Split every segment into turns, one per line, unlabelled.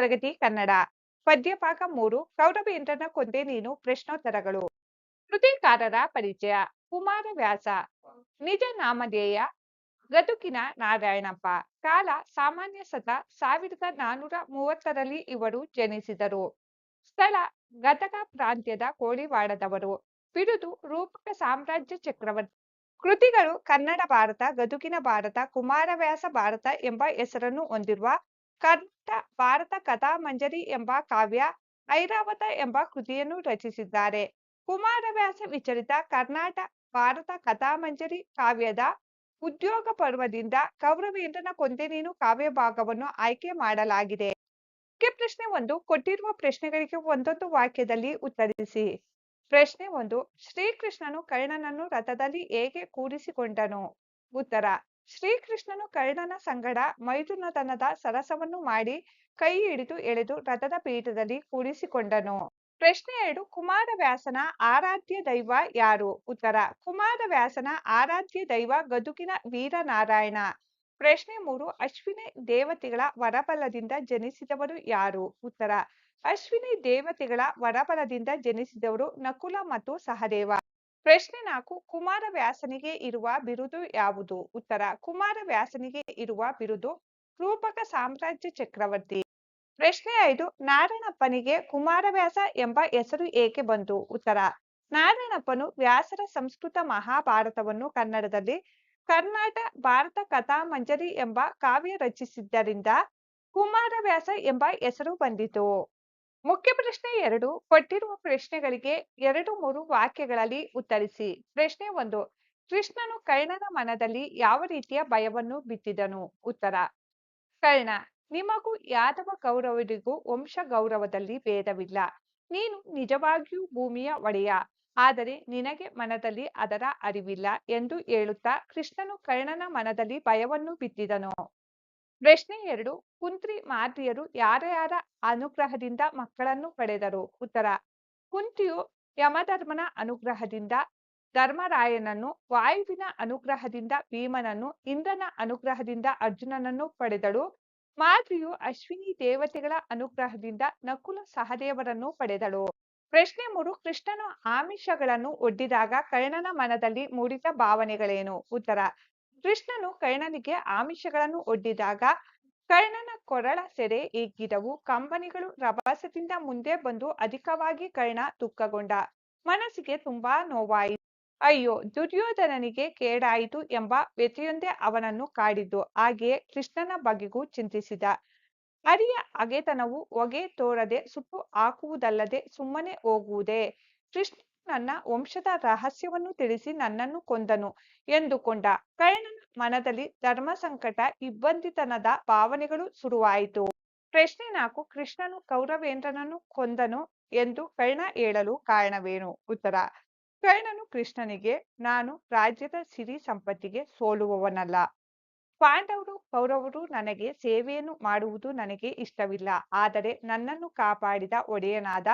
ತರಗತಿ ಕನ್ನಡ. ಪದ್ಯಪಾಕ ಮೂರು ಕೌರವೇಂದ್ರನ ಕೊಂದೆ ನೀನು ಪ್ರಶ್ನೋತ್ತರಗಳು. ಕೃತಿಕಾರರ ಪರಿಚಯ ಕುಮಾರವ್ಯಾಸ ನಿಜ ನಾಮಧೇಯ, ಗದುಕಿನ ನಾರಾಯಣಪ್ಪ. ಕಾಲ ಸಾಮಾನ್ಯ ಸತ ಸಾವಿರದ ನಾನೂರ ಮೂವತ್ತರಲ್ಲಿ ಇವರು ಜನಿಸಿದರು. ಸ್ಥಳ ಗದಗ ಪ್ರಾಂತ್ಯದ ಕೋಳಿವಾಡದವರು. ಬಿರುದು ರೂಪಕ ಸಾಮ್ರಾಜ್ಯ ಚಕ್ರವರ್ತಿ ಕೃತಿಗಳು ಕನ್ನಡ ಭಾರತ, ಗದುಕಿನ ಭಾರತ ಕುಮಾರವ್ಯಾಸ ಭಾರತ ಎಂಬ ಹೆಸರನ್ನು ಹೊಂದಿರುವ ಕರ್ನಾಟ, ಭಾರತ ಕಥಾಮಂಜರಿ ಎಂಬ ಕಾವ್ಯ, ಐರಾವತ ಎಂಬ ಕೃತಿಯನ್ನು ರಚಿಸಿದ್ದಾರೆ. ಕುಮಾರವ್ಯಾಸ ವಿಚರಿತ ಕರ್ನಾಟ, ಭಾರತ ಕಥಾಮಂಜರಿ ಕಾವ್ಯದ ಉದ್ಯೋಗ ಪರ್ವದಿಂದ ಕೌರವೇಂದ್ರನ ನೀನು ಕಾವ್ಯ ಭಾಗವನ್ನು ಆಯ್ಕೆ ಮಾಡಲಾಗಿದೆ. ಪ್ರಶ್ನೆ ಒಂದು, ಕೊಟ್ಟಿರುವ ಪ್ರಶ್ನೆಗಳಿಗೆ ಒಂದೊಂದು ವಾಕ್ಯದಲ್ಲಿ ಉತ್ತರಿಸಿ. ಪ್ರಶ್ನೆ ಒಂದು, ಶ್ರೀಕೃಷ್ಣನು ಕರ್ಣನನ್ನು ರಥದಲ್ಲಿ ಹೇಗೆ ಕೂರಿಸಿಕೊಂಡನು ಉತ್ತರ ಶ್ರೀಕೃಷ್ಣನು ಕರ್ಣನ ಸಂಗಡ ಮೈದುನತನದ ಸರಸವನ್ನು ಮಾಡಿ ಕೈ ಹಿಡಿದು ಎಳೆದು ರಥದ ಪೀಠದಲ್ಲಿ ಕೂಡಿಸಿಕೊಂಡನು. ಪ್ರಶ್ನೆ ಎರಡು, ಕುಮಾರವ್ಯಾಸನ ಆರಾಧ್ಯ ದೈವ ಯಾರು? ಉತ್ತರ, ಕುಮಾರವ್ಯಾಸನ ಆರಾಧ್ಯ ದೈವ ಗದುಗಿನ ವೀರನಾರಾಯಣ. ಪ್ರಶ್ನೆ ಮೂರು, ಅಶ್ವಿನಿ ದೇವತೆಗಳ ವರಬಲದಿಂದ ಜನಿಸಿದವರು ಯಾರು? ಉತ್ತರ, ಅಶ್ವಿನಿ ದೇವತೆಗಳ ವರಬಲದಿಂದ ಜನಿಸಿದವರು ನಕುಲ ಮತ್ತು ಸಹದೇವ. ಪ್ರಶ್ನೆ ನಾಲ್ಕು ಕುಮಾರವ್ಯಾಸನಿಗೆ ಇರುವ ಬಿರುದು ಯಾವುದು? ಉತ್ತರ, ಕುಮಾರ ವ್ಯಾಸನಿಗೆ ಇರುವ ಬಿರುದು ರೂಪಕ ಸಾಮ್ರಾಜ್ಯ ಚಕ್ರವರ್ತಿ. ಪ್ರಶ್ನೆ ಐದು, ನಾರಾಯಣಪ್ಪನಿಗೆ ಕುಮಾರವ್ಯಾಸ ಎಂಬ ಹೆಸರು ಏಕೆ ಬಂತು? ಉತ್ತರ, ನಾರಾಯಣಪ್ಪನು ವ್ಯಾಸರ ಸಂಸ್ಕೃತ ಮಹಾಭಾರತವನ್ನು ಕನ್ನಡದಲ್ಲಿ ಕರ್ನಾಟ ಭಾರತ ಕಥಾ ಮಂಜರಿ ಎಂಬ ಕಾವ್ಯ ರಚಿಸಿದ್ದರಿಂದ ಕುಮಾರವ್ಯಾಸ ಎಂಬ ಹೆಸರು ಬಂದಿತು. ಮುಖ್ಯ ಪ್ರಶ್ನೆ ಎರಡು. ಕೊಟ್ಟಿರುವ ಪ್ರಶ್ನೆಗಳಿಗೆ ಎರಡು, ಮೂರು ವಾಕ್ಯಗಳಲ್ಲಿ ಉತ್ತರಿಸಿ. ಪ್ರಶ್ನೆ ಒಂದು, ಕೃಷ್ಣನು ಕರ್ಣನ ಮನದಲ್ಲಿ ಯಾವ ರೀತಿಯ ಭಯವನ್ನು ಬಿತ್ತಿದನು? ಉತ್ತರ, ಕರ್ಣ, ನಿಮಗೂ ಯಾದವ ಗೌರವರಿಗೂ ವಂಶ ಗೌರವದಲ್ಲಿ ಭೇದವಿಲ್ಲ. ನೀನು ನಿಜವಾಗಿಯೂ ಭೂಮಿಯ ಒಡೆಯ, ಆದರೆ ನಿನಗೆ ಮನದಲ್ಲಿ ಅದರ ಅರಿವಿಲ್ಲ ಎಂದು ಹೇಳುತ್ತಾ ಕೃಷ್ಣನು ಕರ್ಣನ ಮನದಲ್ಲಿ ಭಯವನ್ನು ಬಿತ್ತಿದನು. ಪ್ರಶ್ನೆ ಎರಡು ಕುಂತ್ರಿ ಮಾದ್ರಿಯರು ಯಾರ ಯಾರ ಅನುಗ್ರಹದಿಂದ ಮಕ್ಕಳನ್ನು ಪಡೆದರು? ಉತ್ತರ ಕುಂತಿಯು ಯಮಧರ್ಮನ ಅನುಗ್ರಹದಿಂದ, ಧರ್ಮರಾಯನನ್ನು, ವಾಯುವಿನ ಅನುಗ್ರಹದಿಂದ ಭೀಮನನ್ನು, ಇಂದ್ರನ ಅನುಗ್ರಹದಿಂದ ಅರ್ಜುನನನ್ನು ಪಡೆದಳು. ಮಾದ್ರಿಯು ಅಶ್ವಿನಿ ದೇವತೆಗಳ ಅನುಗ್ರಹದಿಂದ ನಕುಲ ಸಹದೇವರನ್ನು ಪಡೆದಳು. ಪ್ರಶ್ನೆ ಮೂರು, ಕೃಷ್ಣನು ಆಮಿಷಗಳನ್ನು ಒಡ್ಡಿದಾಗ ಕರ್ಣನ ಮನದಲ್ಲಿ ಮೂಡಿದ ಭಾವನೆಗಳೇನು? ಉತ್ತರ, ಕೃಷ್ಣನು ಕರ್ಣನಿಗೆ ಆಮಿಷಗಳನ್ನು ಒಡ್ಡಿದಾಗ ಕರ್ಣನ ಕೊರಳ, ಸೆರೆ ಹಿಗ್ಗಿದವು ಕಂಬನಿಗಳು ರಭಸದಿಂದ ಮುಂದೆ ಬಂದು ಅಧಿಕವಾಗಿ ಕರ್ಣ ದುಃಖಗೊಂಡ. ಮನಸ್ಸಿಗೆ ತುಂಬಾ ನೋವಾಯಿತು. ಅಯ್ಯೋ, ದುರ್ಯೋಧನನಿಗೆ ಕೇಡಾಯಿತು ಎಂಬ ವ್ಯಥೆಯೊಂದೇ ಅವನನ್ನು ಕಾಡಿದ್ದು. ಹಾಗೆಯೇ ಕೃಷ್ಣನ ಬಗೆಗೂ ಚಿಂತಿಸಿದ. ಅರಿಯ ಅಗೆತನವು ಹೊಗೆ ತೋರದೆ ಸುಟ್ಟು ಹಾಕುವುದಲ್ಲದೆ ಸುಮ್ಮನೆ ಹೋಗುವುದೇ? ಕೃಷ್ಣ ನನ್ನ ವಂಶದ ರಹಸ್ಯವನ್ನು ತಿಳಿಸಿ ನನ್ನನ್ನು ಕೊಂದನು ಎಂದುಕೊಂಡ. ಕರ್ಣನ ಮನದಲ್ಲಿ ಧರ್ಮ ಸಂಕಟ, ಇಬ್ಬಂದಿತನದ ಭಾವನೆಗಳು ಶುರುವಾಯಿತು. ಪ್ರಶ್ನೆ ನಾಲ್ಕು, ಕೃಷ್ಣನು ಕೌರವೇಂದ್ರನನ್ನು ಕೊಂದನು ಎಂದು ಕರ್ಣ ಹೇಳಲು ಕಾರಣವೇನು? ಉತ್ತರ, ಕರ್ಣನು ಕೃಷ್ಣನಿಗೆ, ನಾನು ರಾಜ್ಯದ ಸಿರಿ ಸಂಪತ್ತಿಗೆ ಸೋಲುವವನಲ್ಲ. ಪಾಂಡವರು, ಕೌರವರು ನನಗೆ ಸೇವೆಯನ್ನು ಮಾಡುವುದು ನನಗೆ ಇಷ್ಟವಿಲ್ಲ. ಆದರೆ ನನ್ನನ್ನು ಕಾಪಾಡಿದ ಒಡೆಯನಾದ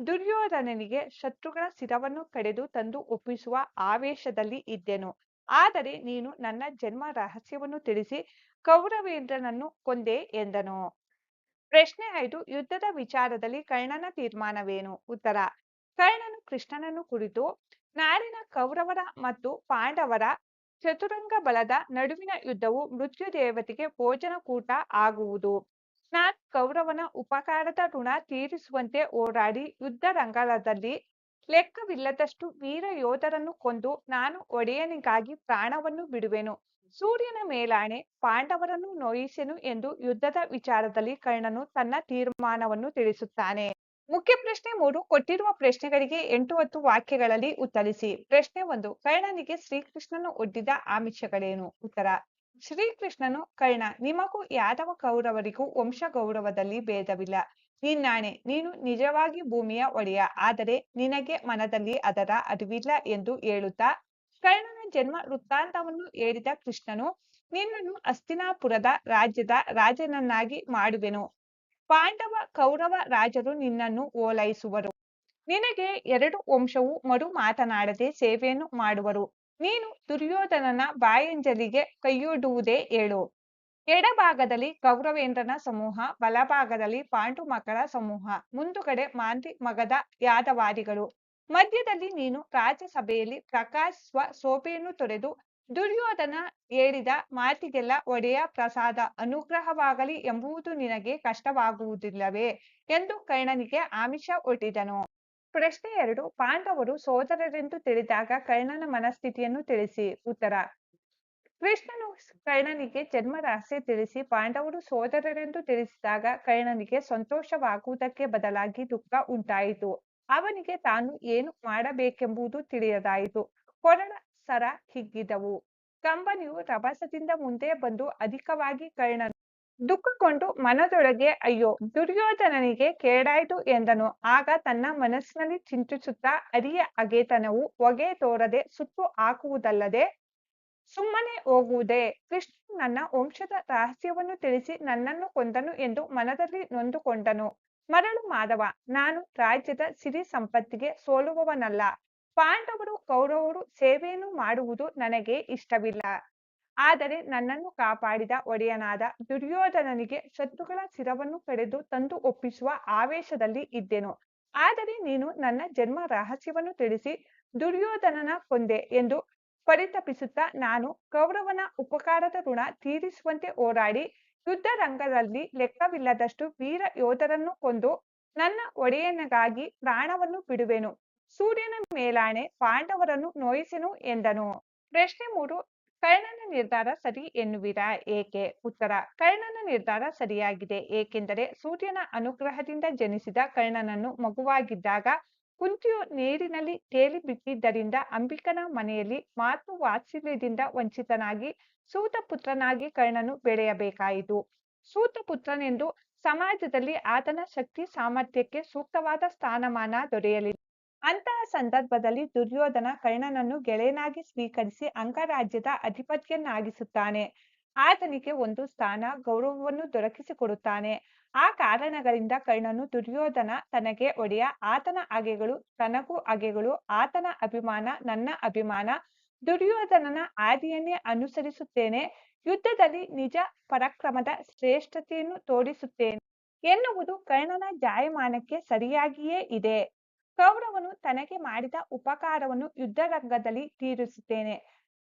ದುರ್ಯೋಧನನಿಗೆ ಶತ್ರುಗಳ ಶಿರವನ್ನು ಕಡೆದು ತಂದು ಒಪ್ಪಿಸುವ ಆವೇಶದಲ್ಲಿ ಇದ್ದೆನು. ಆದರೆ ನೀನು ನನ್ನ ಜನ್ಮ ರಹಸ್ಯವನ್ನು ತಿಳಿಸಿ ಕೌರವೇಂದ್ರನನ್ನು ಕೊಂದೆ ಎಂದನು. ಪ್ರಶ್ನೆ ಐದು, ಯುದ್ಧದ ವಿಚಾರದಲ್ಲಿ ಕರ್ಣನ ತೀರ್ಮಾನವೇನು? ಉತ್ತರ, ಕರ್ಣನು ಕೃಷ್ಣನನ್ನು ಕುರಿತು ನಾಡಿನ ಕೌರವರ ಮತ್ತು ಪಾಂಡವರ ಚತುರಂಗ ಬಲದ ನಡುವಿನ ಯುದ್ಧವು ಮೃತ್ಯು ದೇವತೆಗೆ ಭೋಜನ ಕೂಟ ಆಗುವುದು. ನಾನು ಕೌರವನ ಉಪಕಾರದ ಋಣ ತೀರಿಸುವಂತೆ ಹೋರಾಡಿ ಯುದ್ಧ ರಂಗದಲ್ಲಿ ಲೆಕ್ಕವಿಲ್ಲದಷ್ಟು ವೀರ ಯೋಧರನ್ನು ಕೊಂದು ನಾನು ಒಡೆಯನಿಗಾಗಿ ಪ್ರಾಣವನ್ನು ಬಿಡುವೆನು. ಸೂರ್ಯನ ಮೇಲಾಣೆ ಪಾಂಡವರನ್ನು ನೋಯಿಸೆನು ಎಂದು ಯುದ್ಧದ ವಿಚಾರದಲ್ಲಿ ಕರ್ಣನು ತನ್ನ ತೀರ್ಮಾನವನ್ನು ತಿಳಿಸುತ್ತಾನೆ. ಮುಖ್ಯ ಪ್ರಶ್ನೆ ಮೂರು, ಕೊಟ್ಟಿರುವ ಪ್ರಶ್ನೆಗಳಿಗೆ ಎಂಟು ಹತ್ತು ವಾಕ್ಯಗಳಲ್ಲಿ ಉತ್ತರಿಸಿ. ಪ್ರಶ್ನೆ ಒಂದು, ಕರ್ಣನಿಗೆ ಶ್ರೀಕೃಷ್ಣನು ಒಡ್ಡಿದ ಆಮಿಷಗಳೇನು? ಉತ್ತರ ಶ್ರೀಕೃಷ್ಣನು ಕರ್ಣ, ನಿಮಗೂ ಯಾದವ ಕೌರವರಿಗೂ ವಂಶ ಗೌರವದಲ್ಲಿ ಭೇದವಿಲ್ಲ. ನಿನ್ನಾಣೆ ನೀನು ನಿಜವಾಗಿ ಭೂಮಿಯ ಒಡೆಯ, ಆದರೆ ನಿನಗೆ ಮನದಲ್ಲಿ ಅದರ ಅರಿವಿಲ್ಲ ಎಂದು ಹೇಳುತ್ತಾ, ಕರ್ಣನ ಜನ್ಮ ವೃತ್ತಾಂತವನ್ನು ಹೇಳಿದ ಕೃಷ್ಣನು, ನಿನ್ನನ್ನು ಅಸ್ತಿನಾಪುರದ ರಾಜ್ಯದ ರಾಜನನ್ನಾಗಿ ಮಾಡುವೆನು. ಪಾಂಡವ ಕೌರವ ರಾಜರು ನಿನ್ನನ್ನು ಓಲೈಸುವರು. ನಿನಗೆ ಎರಡು ವಂಶವು ಮರು ಮಾತನಾಡದೆ ಸೇವೆಯನ್ನು ಮಾಡುವರು. ನೀನು ದುರ್ಯೋಧನನ ಬಾಯಂಜಲಿಗೆ ಕೈಯೊಡ್ಡುವುದೇ ಹೇಳು. ಎಡಭಾಗದಲ್ಲಿ ಕೌರವೇಂದ್ರನ ಸಮೂಹ, ಬಲಭಾಗದಲ್ಲಿ ಪಾಂಡು ಮಕ್ಕಳ ಸಮೂಹ, ಮುಂದುಗಡೆ ಮಾಂತ್ರಿ ಮಗದ ಯಾದವಾದಿಗಳು. ಮಧ್ಯದಲ್ಲಿ ನೀನು ರಾಜ್ಯಸಭೆಯಲ್ಲಿ ಪ್ರಕಾಶಿಸುವ ಸೋಪೆಯನ್ನು ತೊರೆದು ದುರ್ಯೋಧನ ಹೇಳಿದ ಮಾತಿಗೆಲ್ಲ ಒಡೆಯ ಪ್ರಸಾದ ಅನುಗ್ರಹವಾಗಲಿ ಎಂಬುದು ನಿನಗೆ ಕಷ್ಟವಾಗುವುದಿಲ್ಲವೇ ಎಂದು ಕರ್ಣನಿಗೆ ಆಮಿಷ ಒಡ್ಡಿದನು. ಪ್ರಶ್ನೆ ಎರಡು, ಪಾಂಡವರು ಸೋದರರೆಂದು ತಿಳಿದಾಗ ಕರ್ಣನ ಮನಸ್ಥಿತಿಯನ್ನು ತಿಳಿಸಿ. ಉತ್ತರ, ಕೃಷ್ಣನು ಕರ್ಣನಿಗೆ ಜನ್ಮ ರಹಸ್ಯ ತಿಳಿಸಿ, ಪಾಂಡವರು ಸೋದರರೆಂದು ತಿಳಿಸಿದಾಗ ಕರ್ಣನಿಗೆ ಸಂತೋಷವಾಗುವುದಕ್ಕೆ ಬದಲಾಗಿ ದುಃಖ ಉಂಟಾಯಿತು. ಅವನಿಗೆ ತಾನು ಏನು ಮಾಡಬೇಕೆಂಬುದು ತಿಳಿಯದಾಯಿತು. ಕೊರಳ ಸರ ಹಿಗ್ಗಿದವು. ಕಂಬನಿಯು ರಭಸದಿಂದ ಮುಂದೆ ಬಂದು ಅಧಿಕವಾಗಿ ಕರ್ಣನು ದುಃಖಗೊಂಡು ಮನದೊಳಗೆ, ಅಯ್ಯೋ, ದುರ್ಯೋಧನನಿಗೆ ಕೇಡಾಯ್ತು ಎಂದನು. ಆಗ ತನ್ನ ಮನಸ್ಸಿನಲ್ಲಿ ಚಿಂತಿಸುತ್ತಾ ಅರಿಯ ಅಗೆತನವು ಹೊಗೆ ತೋರದೆ ಸುತ್ತು ಹಾಕುವುದಲ್ಲದೆ, ಸುಮ್ಮನೆ ಹೋಗುವುದೇ, ಕೃಷ್ಣ ನನ್ನ ವಂಶದ ರಹಸ್ಯವನ್ನು ತಿಳಿಸಿ ನನ್ನನ್ನು ಕೊಂದನು ಎಂದು ಮನದಲ್ಲಿ ನೊಂದುಕೊಂಡನು. ಮರಳು ಮಾಧವ, ನಾನು ರಾಜ್ಯದ ಸಿರಿ ಸಂಪತ್ತಿಗೆ ಸೋಲುವವನಲ್ಲ. ಪಾಂಡವರು, ಕೌರವರು ಸೇವೆಯನ್ನು ಮಾಡುವುದು ನನಗೆ ಇಷ್ಟವಿಲ್ಲ. ಆದರೆ ನನ್ನನ್ನು ಕಾಪಾಡಿದ ಒಡೆಯನಾದ ದುರ್ಯೋಧನನಿಗೆ ಶತ್ರುಗಳ ಶಿರವನ್ನು ಕಡೆದು ತಂದು ಒಪ್ಪಿಸುವ ಆವೇಶದಲ್ಲಿ ಇದ್ದೆನು. ಆದರೆ ನೀನು ನನ್ನ ಜನ್ಮ ರಹಸ್ಯವನ್ನು ತಿಳಿಸಿ ದುರ್ಯೋಧನನ ಕೊಂದೆ ಎಂದು ಪರಿತಪಿಸುತ್ತಾ ನಾನು ಕೌರವನ ಉಪಕಾರದ ಋಣ ತೀರಿಸುವಂತೆ ಹೋರಾಡಿ ಯುದ್ಧ ರಂಗದಲ್ಲಿ ಲೆಕ್ಕವಿಲ್ಲದಷ್ಟು ವೀರ ಯೋಧರನ್ನು ಕೊಂದು ನನ್ನ ಒಡೆಯನಿಗಾಗಿ ಪ್ರಾಣವನ್ನು ಬಿಡುವೆನು. ಸೂರ್ಯನ ಮೇಲಾಣೆ ಪಾಂಡವರನ್ನು ನೋಯಿಸೆನು ಎಂದನು. ಪ್ರಶ್ನೆ ಮೂರು. ಕರ್ಣನ ನಿರ್ಧಾರ ಸರಿ ಎನ್ನುವಿರಾ ಏಕೆ? ಉತ್ತರ ಕರ್ಣನ ನಿರ್ಧಾರ ಸರಿಯಾಗಿದೆ. ಏಕೆಂದರೆ ಸೂರ್ಯನ ಅನುಗ್ರಹದಿಂದ ಜನಿಸಿದ ಕರ್ಣನನ್ನು ಮಗುವಾಗಿದ್ದಾಗ ಕುಂತಿಯು ನೀರಿನಲ್ಲಿ ತೇಲಿ ಬಿಟ್ಟಿದ್ದರಿಂದ ಅಂಬಿಕನ ಮನೆಯಲ್ಲಿ ಮಾತು ವಾತ್ಸಲ್ಯದಿಂದ ವಂಚಿತನಾಗಿ ಸೂತ ಪುತ್ರನಾಗಿ ಕರ್ಣನು ಬೆಳೆಯಬೇಕಾಯಿತು. ಸೂತ ಪುತ್ರನೆಂದು ಸಮಾಜದಲ್ಲಿ ಆತನ ಶಕ್ತಿ ಸಾಮರ್ಥ್ಯಕ್ಕೆ ಸೂಕ್ತವಾದ ಸ್ಥಾನಮಾನ ದೊರೆಯಲಿಲ್ಲ ಅಂತಹ ಸಂದರ್ಭದಲ್ಲಿ ದುರ್ಯೋಧನ ಕರ್ಣನನ್ನು ಗೆಳೆಯನಾಗಿ ಸ್ವೀಕರಿಸಿ ಅಂಗರಾಜ್ಯದ ಅಧಿಪತ್ಯನ್ನಾಗಿಸುತ್ತಾನೆ ಆತನಿಗೆ ಒಂದು ಸ್ಥಾನ, ಗೌರವವನ್ನು ದೊರಕಿಸಿಕೊಡುತ್ತಾನೆ. ಆ ಕಾರಣಗಳಿಂದ ಕರ್ಣನು ದುರ್ಯೋಧನ ತನಗೆ ಒಡೆಯ ಆತನ ಅಗೆಗಳು ತನಗೂ ಅಗೆಗಳು ಆತನ ಅಭಿಮಾನ, ನನ್ನ ಅಭಿಮಾನ, ದುರ್ಯೋಧನನ ಆದಿಯನ್ನೇ ಅನುಸರಿಸುತ್ತೇನೆ. ಯುದ್ಧದಲ್ಲಿ ನಿಜ ಪರಾಕ್ರಮದ ಶ್ರೇಷ್ಠತೆಯನ್ನು ತೋರಿಸುತ್ತೇನೆ ಎನ್ನುವುದು ಕರ್ಣನ ಜಾಯಮಾನಕ್ಕೆ ಸರಿಯಾಗಿಯೇ ಇದೆ. ಕೌರವನು ತನಗೆ ಮಾಡಿದ ಉಪಕಾರವನ್ನು ಯುದ್ಧರಂಗದಲ್ಲಿ ತೀರಿಸುತ್ತೇನೆ.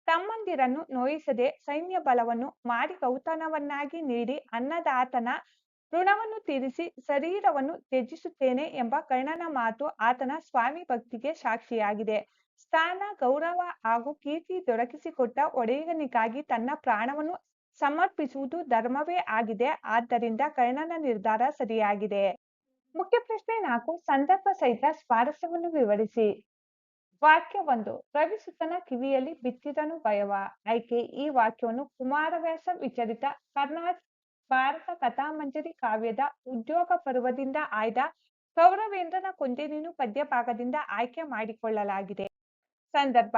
ತಮ್ಮಂದಿರನ್ನು ನೋಯಿಸದೆ ಸೈನ್ಯ ಬಲವನ್ನು ಮಾಡಿ ಗೌತಣವನ್ನಾಗಿ ನೀಡಿ ಅನ್ನದಾತನ ಋಣವನ್ನು ತೀರಿಸಿ ಶರೀರವನ್ನು ತ್ಯಜಿಸುತ್ತೇನೆ ಎಂಬ ಕರ್ಣನ ಮಾತು ಆತನ ಸ್ವಾಮಿ ಭಕ್ತಿಗೆ ಸಾಕ್ಷಿಯಾಗಿದೆ. ಸ್ಥಾನ, ಗೌರವ ಹಾಗೂ ಕೀರ್ತಿ ದೊರಕಿಸಿಕೊಟ್ಟ ಒಡೆಯನಿಗಾಗಿ ತನ್ನ ಪ್ರಾಣವನ್ನು ಸಮರ್ಪಿಸುವುದು ಧರ್ಮವೇ ಆಗಿದೆ. ಆದ್ದರಿಂದ ಕರ್ಣನ ನಿರ್ಧಾರ ಸರಿಯಾಗಿದೆ. ಮುಖ್ಯ ಪ್ರಶ್ನೆ ನಾಲ್ಕು, ಸಂದರ್ಭ ಸಹಿತ ಸ್ವಾರಸ್ಯವನ್ನು ವಿವರಿಸಿ. ವಾಕ್ಯ ಒಂದು ರವಿಸುತನ ಕಿವಿಯಲ್ಲಿ ಬಿತ್ತಿದನು ಭಯವ. ಆಯ್ಕೆ, ಈ ವಾಕ್ಯವನ್ನು ಕುಮಾರವ್ಯಾಸ ವಿಚರಿತ ಕರ್ನಾಟಕ ಭಾರತ ಕಥಾಮಂಜರಿ ಕಾವ್ಯದ ಉದ್ಯೋಗ ಪರ್ವದಿಂದ ಆಯ್ದ ಕೌರವೇಂದ್ರನ ಕೊಂದೆನೀನು ಪದ್ಯ ಭಾಗದಿಂದ ಆಯ್ಕೆ ಮಾಡಿಕೊಳ್ಳಲಾಗಿದೆ. ಸಂದರ್ಭ,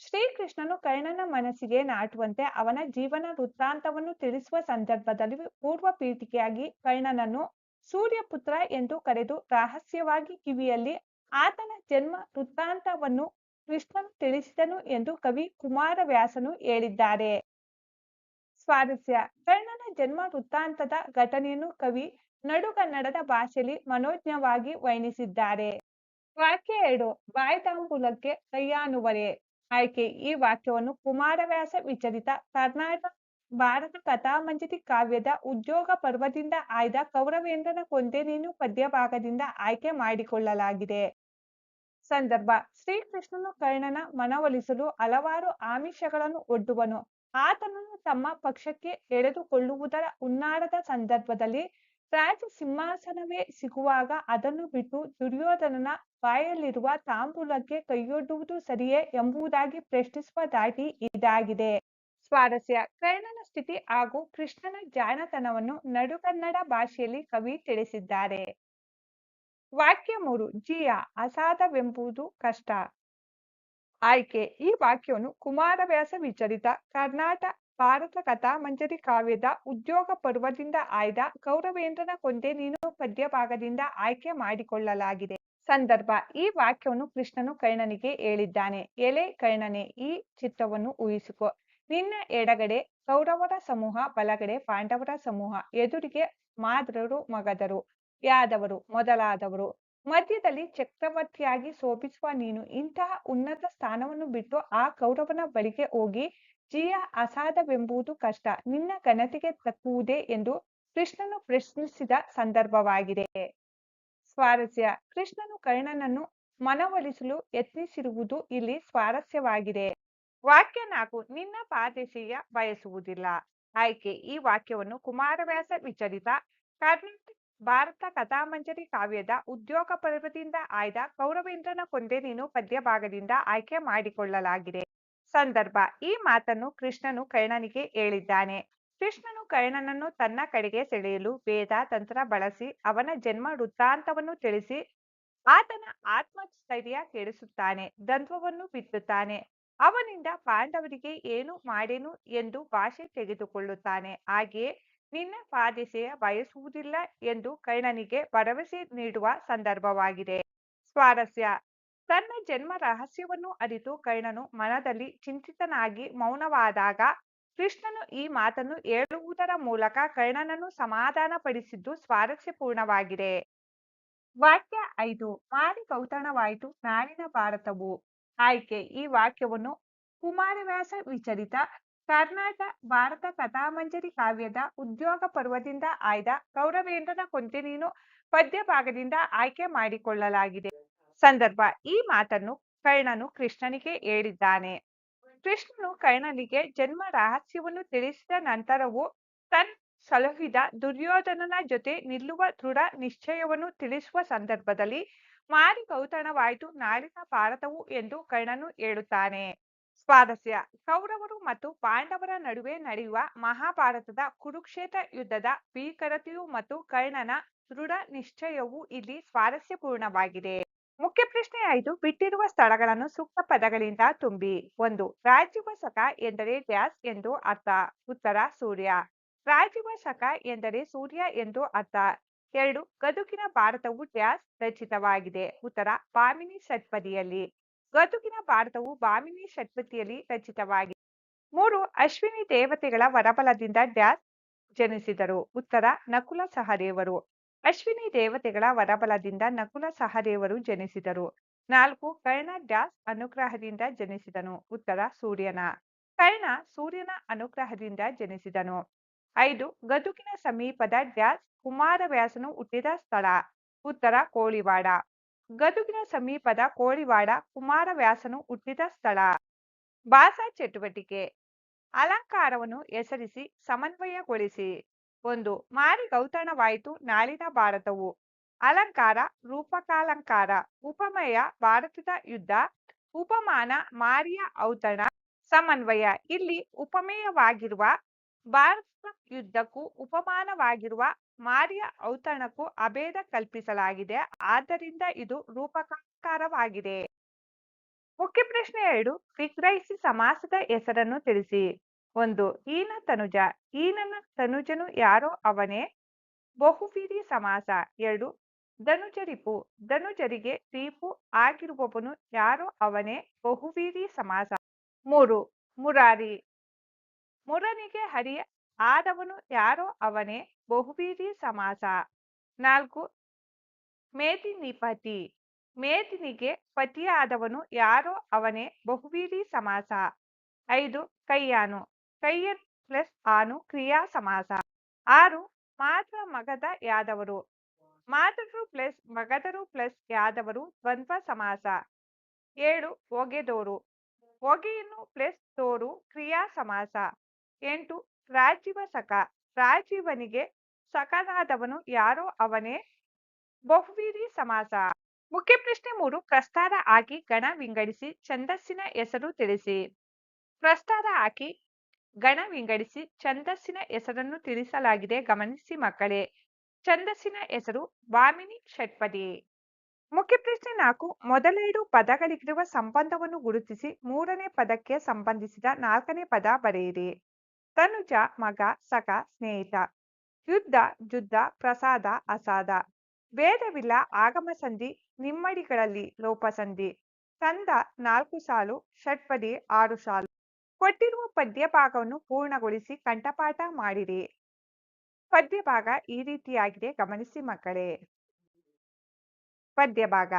ಶ್ರೀಕೃಷ್ಣನು ಕರ್ಣನ ಮನಸ್ಸಿಗೆ ನಾಟುವಂತೆ ಅವನ ಜೀವನ ವೃತ್ತಾಂತವನ್ನು ತಿಳಿಸುವ ಸಂದರ್ಭದಲ್ಲಿ ಪೂರ್ವ ಪೀಠಿಕೆಯಾಗಿ ಕರ್ಣನನ್ನು ಸೂರ್ಯಪುತ್ರ ಎಂದು ಕರೆದು ರಹಸ್ಯವಾಗಿ ಕಿವಿಯಲ್ಲಿ ಆತನ ಜನ್ಮ ವೃತ್ತಾಂತವನ್ನು ಕೃಷ್ಣನು ತಿಳಿಸಿದನು ಎಂದು ಕವಿ ಕುಮಾರವ್ಯಾಸನು ಹೇಳಿದ್ದಾರೆ. ಸ್ವಾರಸ್ಯ. ಕರ್ಣನ ಜನ್ಮ ವೃತ್ತಾಂತದ ಘಟನೆಯನ್ನು ಕವಿ ನಡುಗನ್ನಡದ ಭಾಷೆಯಲ್ಲಿ ಮನೋಜ್ಞವಾಗಿ ವರ್ಣಿಸಿದ್ದಾರೆ. ವಾಕ್ಯ ಎರಡು. ಬಾಯ್ತಾಂಬೂಲಕ್ಕೆ ಕೈಯಾನುವರೆ. ಆಯ್ಕೆ. ಈ ವಾಕ್ಯವನ್ನು ಕುಮಾರವ್ಯಾಸ ವಿಚರಿತ ಕರ್ನಾಟಕ ಭಾರತ ಕಥಾಮಂಜರಿ ಕಾವ್ಯದ ಉದ್ಯೋಗ ಪರ್ವದಿಂದ ಆಯ್ದ ಕೌರವೇಂದ್ರನ ಕೊಂದೆನೇನು ಪದ್ಯ ಭಾಗದಿಂದ ಆಯ್ಕೆ ಮಾಡಿಕೊಳ್ಳಲಾಗಿದೆ. ಸಂದರ್ಭ, ಶ್ರೀಕೃಷ್ಣನು ಕರ್ಣನ ಮನವೊಲಿಸಲು ಹಲವಾರು ಆಮಿಷಗಳನ್ನು ಒಡ್ಡುವನು. ಆತನನ್ನು ತಮ್ಮ ಪಕ್ಷಕ್ಕೆ ಎಳೆದುಕೊಳ್ಳುವುದರ ಹುನ್ನಾರದ ಸಂದರ್ಭದಲ್ಲಿ ರಾಜ ಸಿಂಹಾಸನವೇ ಸಿಗುವಾಗ ಅದನ್ನು ಬಿಟ್ಟು ದುರ್ಯೋಧನನ ಬಾಯಲ್ಲಿರುವ ತಾಂಬೂಲಕ್ಕೆ ಕೈಯೊಡ್ಡುವುದು ಸರಿಯೇ ಎಂಬುದಾಗಿ ಪ್ರಶ್ನಿಸುವ ದಾಟಿ ಇದಾಗಿದೆ. ಸ್ವಾರಸ್ಯ, ಕರ್ಣನ ಸ್ಥಿತಿ ಹಾಗೂ ಕೃಷ್ಣನ ಜಾಣತನವನ್ನು ನಡುಗನ್ನಡ ಭಾಷೆಯಲ್ಲಿ ಕವಿ ತಿಳಿಸಿದ್ದಾರೆ. ವಾಕ್ಯ ಮೂರು, ಜಿಯ ಅಸಾಧವೆಂಬುದು ಕಷ್ಟ. ಆಯ್ಕೆ, ಈ ವಾಕ್ಯವನ್ನು ಕುಮಾರವ್ಯಾಸ ವಿಚರಿತ ಕರ್ನಾಟಕ ಭಾರತ ಕಥಾ ಮಂಜರಿ ಕಾವ್ಯದ ಉದ್ಯೋಗ ಪರ್ವದಿಂದ ಆಯ್ದ ಕೌರವೇಂದ್ರನ ಕೊಂದೆ ನೀನು ಪದ್ಯ ಭಾಗದಿಂದ ಆಯ್ಕೆ ಮಾಡಿಕೊಳ್ಳಲಾಗಿದೆ. ಸಂದರ್ಭ, ಈ ವಾಕ್ಯವನ್ನು ಕೃಷ್ಣನು ಕರ್ಣನಿಗೆ ಹೇಳಿದ್ದಾನೆ. ಎಲೆ ಕರ್ಣನೆ, ಈ ಚಿತ್ರವನ್ನು ಊಹಿಸಿಕೊ. ನಿನ್ನ ಎಡಗಡೆ ಕೌರವರ ಸಮೂಹ, ಬಲಗಡೆ ಪಾಂಡವರ ಸಮೂಹ, ಎದುರಿಗೆ ಮಾದ್ರರು ಮಗಧರು ಯಾದವರು, ಮೊದಲಾದವರು. ಮಧ್ಯದಲ್ಲಿ ಚಕ್ರವರ್ತಿಯಾಗಿ ಶೋಭಿಸುವ ನೀನು ಇಂತಹ ಉನ್ನತ ಸ್ಥಾನವನ್ನು ಬಿಟ್ಟು ಆ ಕೌರವನ ಬಳಿಗೆ ಹೋಗಿ ಜೀಯ ಅಸಾಧವೆಂಬುದು ಕಷ್ಟ. ನಿನ್ನ ಘನತೆಗೆ ತಕ್ಕುವುದೇ ಎಂದು ಕೃಷ್ಣನು ಪ್ರಶ್ನಿಸಿದ ಸಂದರ್ಭವಾಗಿದೆ. ಸ್ವಾರಸ್ಯ. ಕೃಷ್ಣನು ಕರ್ಣನನ್ನು ಮನವೊಲಿಸಲು ಯತ್ನಿಸಿರುವುದು ಇಲ್ಲಿ ಸ್ವಾರಸ್ಯವಾಗಿದೆ. ವಾಕ್ಯ ನಾಲ್ಕು, ನಿನ್ನ ಪಾದೇಶೀಯ ಬಯಸುವುದಿಲ್ಲ. ಆಯ್ಕೆ, ಈ ವಾಕ್ಯವನ್ನು ಕುಮಾರವ್ಯಾಸ ವಿಚರಿತ ಕರ್ನಾಟಕ ಭಾರತ ಕಥಾಮಂಜರಿ ಕಾವ್ಯದ ಉದ್ಯೋಗ ಪರ್ವದಿಂದ ಆಯ್ದ ಕೌರವೇಂದ್ರನ ಕೊಂದೆ ನೀನು ಪದ್ಯ ಭಾಗದಿಂದ ಆಯ್ಕೆ ಮಾಡಿಕೊಳ್ಳಲಾಗಿದೆ. ಸಂದರ್ಭ, ಈ ಮಾತನ್ನು ಕೃಷ್ಣನು ಕರ್ಣನಿಗೆ ಹೇಳಿದ್ದಾನೆ. ಕೃಷ್ಣನು ಕರ್ಣನನ್ನು ತನ್ನ ಕಡೆಗೆ ಸೆಳೆಯಲು ವೇದ ತಂತ್ರ ಬಳಸಿ ಅವನ ಜನ್ಮ ವೃತ್ತಾಂತವನ್ನು ತಿಳಿಸಿ ಆತನ ಆತ್ಮಸ್ಥೈರ್ಯ ಕೆಡಿಸುತ್ತಾನೆ, ದ್ವಂದ್ವವನ್ನು ಬಿತ್ತುತ್ತಾನೆ. ಅವನಿಂದ ಪಾಂಡವರಿಗೆ ಏನು ಮಾಡೆನು ಎಂದು ಭಾಷೆ ತೆಗೆದುಕೊಳ್ಳುತ್ತಾನೆ. ಹಾಗೆಯೇ ನಿನ್ನ ಪಾದಿಸೆಯ ಬಯಸುವುದಿಲ್ಲ ಎಂದು ಕರ್ಣನಿಗೆ ಭರವಸೆ ನೀಡುವ ಸಂದರ್ಭವಾಗಿದೆ. ಸ್ವಾರಸ್ಯ. ತನ್ನ ಜನ್ಮ ರಹಸ್ಯವನ್ನು ಅರಿತು ಕರ್ಣನು ಮನದಲ್ಲಿ ಚಿಂತಿತನಾಗಿ ಮೌನವಾದಾಗ ಕೃಷ್ಣನು ಈ ಮಾತನ್ನು ಹೇಳುವುದರ ಮೂಲಕ ಕರ್ಣನನ್ನು ಸಮಾಧಾನಪಡಿಸಿದ್ದು ಸ್ವಾರಸ್ಯಪೂರ್ಣವಾಗಿದೆ. ವಾಕ್ಯ ಐದು. ಮಾರಿ ಕೌತಣವಾಯಿತು ನಾಳಿನ ಭಾರತವು. ಆಯ್ಕೆ ಈ ವಾಕ್ಯವನ್ನು ಕುಮಾರವ್ಯಾಸ ವಿಚರಿತ ಕರ್ನಾಟಕ ಭಾರತ ಕಥಾಮಂಜರಿ ಕಾವ್ಯದ ಉದ್ಯೋಗ ಪರ್ವದಿಂದ ಆಯ್ದ ಗೌರವೇಂದ್ರನ ಕೊಂತೆ ನೀನು ಪದ್ಯ ಭಾಗದಿಂದ ಆಯ್ಕೆ ಮಾಡಿಕೊಳ್ಳಲಾಗಿದೆ ಸಂದರ್ಭ ಈ ಮಾತನ್ನು ಕರ್ಣನು ಕೃಷ್ಣನಿಗೆ ಹೇಳಿದ್ದಾನೆ. ಕೃಷ್ಣನು ಕರ್ಣನಿಗೆ ಜನ್ಮ ರಹಸ್ಯವನ್ನು ತಿಳಿಸಿದ ನಂತರವೂ ತನ್ ಸಲಹಿದ ದುರ್ಯೋಧನನ ಜೊತೆ ನಿಲ್ಲುವ ದೃಢ ನಿಶ್ಚಯವನ್ನು ತಿಳಿಸುವ ಸಂದರ್ಭದಲ್ಲಿ ಮಾರಿ ಕೌತಣವಾಯಿತು ನಾಳಿನ ಭಾರತವು ಎಂದು ಕರ್ಣನು ಹೇಳುತ್ತಾನೆ. ಸ್ವಾರಸ್ಯ ಕೌರವರು ಮತ್ತು ಪಾಂಡವರ ನಡುವೆ ನಡೆಯುವ ಮಹಾಭಾರತದ ಕುರುಕ್ಷೇತ್ರ ಯುದ್ಧದ ಭೀಕರತೆಯು ಮತ್ತು ಕರ್ಣನ ದೃಢ ನಿಶ್ಚಯವು ಇಲ್ಲಿ ಸ್ವಾರಸ್ಯಪೂರ್ಣವಾಗಿದೆ. ಮುಖ್ಯ ಪ್ರಶ್ನೆ ಐದು. ಬಿಟ್ಟಿರುವ ಸ್ಥಳಗಳನ್ನು ಸೂಕ್ತ ಪದಗಳಿಂದ ತುಂಬಿ. ಒಂದು. ರಾಜೀವ ಸಖ ಎಂದರೆ ಗ್ಯಾಸ್ ಎಂದು ಅರ್ಥ. ಉತ್ತರ ಸೂರ್ಯ. ರಾಜೀವ ಸಖ ಎಂದರೆ ಸೂರ್ಯ ಎಂದು ಅರ್ಥ. ಎರಡು, ಗದುಗಿನ ಭಾರತವು ಡ್ಯಾಸ್ ರಚಿತವಾಗಿದೆ. ಉತ್ತರ ಭಾಮಿನಿ ಷಟ್ಪದಿಯಲ್ಲಿ. ಗದುಗಿನ ಭಾರತವು ಭಾಮಿನಿ ಷಟ್ಪದಿಯಲ್ಲಿ ರಚಿತವಾಗಿದೆ. ಮೂರು, ಅಶ್ವಿನಿ ದೇವತೆಗಳ ವರಬಲದಿಂದ ಡ್ಯಾಸ್ ಜನಿಸಿದರು. ಉತ್ತರ, ನಕುಲ ಸಹದೇವರು. ಅಶ್ವಿನಿ ದೇವತೆಗಳ ವರಬಲದಿಂದ ನಕುಲ ಸಹದೇವರು ಜನಿಸಿದರು. ನಾಲ್ಕು, ಕರ್ಣ ಡ್ಯಾಸ್ ಅನುಗ್ರಹದಿಂದ ಜನಿಸಿದನು. ಉತ್ತರ, ಸೂರ್ಯನ. ಕರ್ಣ ಸೂರ್ಯನ ಅನುಗ್ರಹದಿಂದ ಜನಿಸಿದನು. ಐದು, ಗದುಗಿನ ಸಮೀಪದ ಡ್ಯಾಸ್ ಕುಮಾರವ್ಯಾಸನು ಹುಟ್ಟಿದ ಸ್ಥಳ ಉತ್ತರ ಕೋಳಿವಾಡ. ಗದುಗಿನ ಸಮೀಪದ ಕೋಳಿವಾಡ ಕುಮಾರವ್ಯಾಸನು ಹುಟ್ಟಿದ ಸ್ಥಳ. ಭಾಷಾ ಚಟುವಟಿಕೆ. ಅಲಂಕಾರವನ್ನು ಹೆಸರಿಸಿ ಸಮನ್ವಯಗೊಳಿಸಿ. ಒಂದು, ಮಾರಿ ಗೌತಣವಾಯಿತು ನಾಳಿನ ಭಾರತವು. ಅಲಂಕಾರ, ರೂಪಕಾಲಂಕಾರ, ಉಪಮಯ, ಭಾರತದ ಯುದ್ಧ, ಉಪಮಾನ, ಮಾರಿಯ ಔತಣ, ಸಮನ್ವಯ. ಇಲ್ಲಿ ಉಪಮೇಯವಾಗಿರುವ ಭಾರತ ಯುದ್ಧಕ್ಕೂ ಉಪಮಾನವಾಗಿರುವ ಮಾರಿಯ ಔತಣಕ್ಕೂ ಅಭೇದ ಕಲ್ಪಿಸಲಾಗಿದೆ. ಆದ್ದರಿಂದ ಇದು ರೂಪಕಾರವಾಗಿದೆ ಮುಖ್ಯ ಪ್ರಶ್ನೆ ಎರಡು ವಿಗ್ರಹಿಸಿ ಸಮಾಸದ ಹೆಸರನ್ನು ತಿಳಿಸಿ. ಒಂದು ಈನ ತನುಜ ಈನನ ತನುಜನು ಯಾರೋ ಅವನೇ? ಬಹುವಿಧಿ ಸಮಾಸ. ಎರಡು, ಧನುಜರಿಪು, ಧನುಜರಿಗೆ ರೀಪು ಆಗಿರುವವನು ಯಾರೋ ಅವನೇ? ಬಹುವೀರಿ ಸಮಾಸ. ಮೂರು, ಮುರಾರಿ ಮುರನಿಗೆ ಹರಿಯ ಆದವನು ಯಾರೋ ಅವನೇ ಬಹುವೀರಿ ಸಮಾಸ. ನಾಲ್ಕು, ಮೇದಿನಿಪತಿ. ಮೇದಿನಿಗೆ ಪತಿಯಾದವನು ಯಾರೋ ಅವನೇ ಬಹುವೀರಿ ಸಮಾಸ. ಐದು, ಕೈಯಾನು. ಕೈಯನ್ ಪ್ಲಸ್ ಆನು ಕ್ರಿಯಾ ಸಮಾಸ. ಆರು, ಮಾತ್ರ ಮಗದ ಯಾದವರು. ಮಾತೃರು ಪ್ಲಸ್ ಮಗದರು ಪ್ಲಸ್ ಯಾದವರು ದ್ವಂದ್ವ ಸಮಾಸ. ಏಳು ಒಗೆದೋರು ಒಗೆಯನ್ನು ಪ್ಲಸ್ ತೋರು ಕ್ರಿಯಾ ಸಮಾಸ. ಎಂಟು, ರಾಜೀವ ಸಖ ರಾಜೀವನಿಗೆ ಸಖನಾದವನು ಯಾರೋ ಅವನೇ? ಬಹುವೀರಿ ಸಮಾಸ. ಮುಖ್ಯ ಪ್ರಶ್ನೆ ಮೂರು, ಪ್ರಸ್ತಾರ ಹಾಕಿ ಗಣ ವಿಂಗಡಿಸಿ, ಛಂದಸ್ಸಿನ ಹೆಸರು ತಿಳಿಸಿ. ಪ್ರಸ್ತಾರ ಹಾಕಿ ಗಣ ವಿಂಗಡಿಸಿ, ಛಂದಸ್ಸಿನ ಹೆಸರನ್ನು ತಿಳಿಸಲಾಗಿದೆ, ಗಮನಿಸಿ ಮಕ್ಕಳೇ. ಛಂದಸ್ಸಿನ ಹೆಸರು ವಾಮಿನಿ ಷಟ್ಪದಿ. ಮುಖ್ಯ ಪ್ರಶ್ನೆ ನಾಲ್ಕು, ಮೊದಲೆರಡು ಪದಗಳಿಗಿರುವ ಸಂಬಂಧವನ್ನು ಗುರುತಿಸಿ, ಮೂರನೇ ಪದಕ್ಕೆ ಸಂಬಂಧಿಸಿದ ನಾಲ್ಕನೇ ಪದ ಬರೆಯಿರಿ. ತನುಜ ಮಗ, ಸಖ, ಸ್ನೇಹಿತ. ಯುದ್ಧ ಜುದ್ಧ ಪ್ರಸಾದ, ಅಸಾದ. ಭೇದವಿಲ್ಲ ಆಗಮ ಸಂಧಿ ನಿಮ್ಮಡಿಗಳಲ್ಲಿ ಲೋಪಸಂಧಿ ತಂದ ನಾಲ್ಕು ಸಾಲು, ಷಟ್ಪದಿ, ಆರು ಸಾಲು. ಕೊಟ್ಟಿರುವ ಪದ್ಯ ಭಾಗವನ್ನು ಪೂರ್ಣಗೊಳಿಸಿ ಕಂಠಪಾಠ ಮಾಡಿರಿ. ಪದ್ಯ ಭಾಗ ಈ ರೀತಿಯಾಗಿದೆ, ಗಮನಿಸಿ ಮಕ್ಕಳೇ. ಪದ್ಯ ಭಾಗ